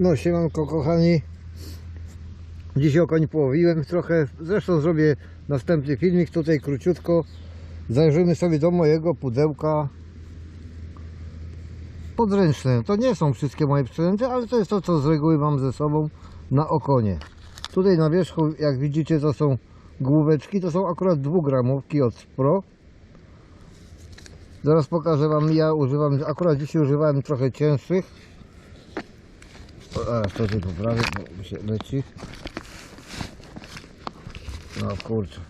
No siemanko kochani. Dzisiaj okoń połowiłem trochę. Zresztą zrobię następny filmik Tutaj króciutko. Zajrzymy sobie do mojego pudełka Podręczne. To nie są wszystkie moje przynęty Ale to jest to co z reguły mam ze sobą Na okonie. Tutaj na wierzchu jak widzicie to są Główeczki. To są akurat dwugramówki od Pro Zaraz pokażę wam ja używam Akurat dzisiaj używałem trochę cięższych to tu poprawię, bo mi się leci. No kurczę.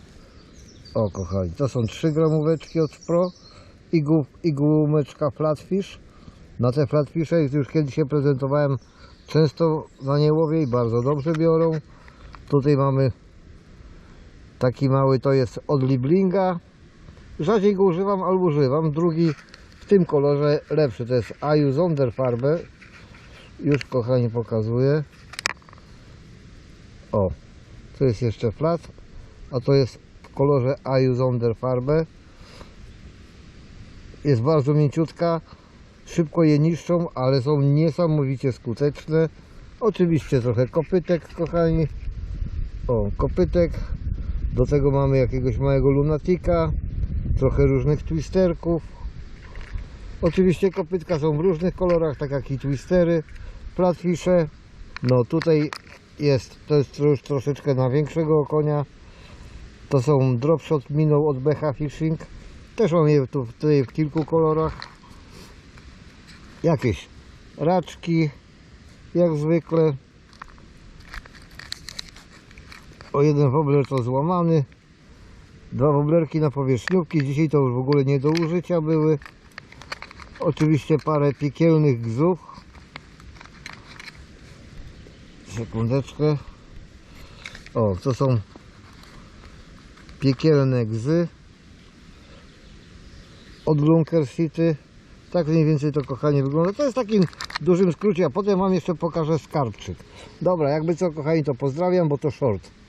O kochani, to są 3 gramóweczki od Pro i, głów, i główeczka Flatfish. Na te Flatfishe już kiedyś się prezentowałem często na nie łowię i bardzo dobrze biorą. Tutaj mamy taki mały, to jest od Liblinga. Rzadziej go używam, ale używam. Drugi w tym kolorze lepszy, to jest Aju Sonderfarbe już kochani pokazuję. O to jest jeszcze flat a to jest w kolorze Aju Sonderfarbe jest bardzo mięciutka szybko je niszczą ale są niesamowicie skuteczne. Oczywiście trochę kopytek kochani. O kopytek. Do tego mamy jakiegoś małego lunatika trochę różnych twisterków Oczywiście kopytka są w różnych kolorach, tak jak i twistery, flatfisze. No tutaj jest, to jest już troszeczkę na większego konia. To są dropshot minął od BH Fishing. Też mam je tu tutaj w kilku kolorach. Jakieś raczki, jak zwykle. O jeden wobler to złamany. Dwa woblerki na powierzchniówki. Dzisiaj to już w ogóle nie do użycia były. Oczywiście parę piekielnych gzów. Sekundeczkę. O, to są piekielne gzy od Lunker City. Tak mniej więcej to kochanie wygląda. To jest w takim dużym skrócie, a potem wam jeszcze pokażę skarbczyk. Dobra, jakby co kochani to pozdrawiam, bo to short.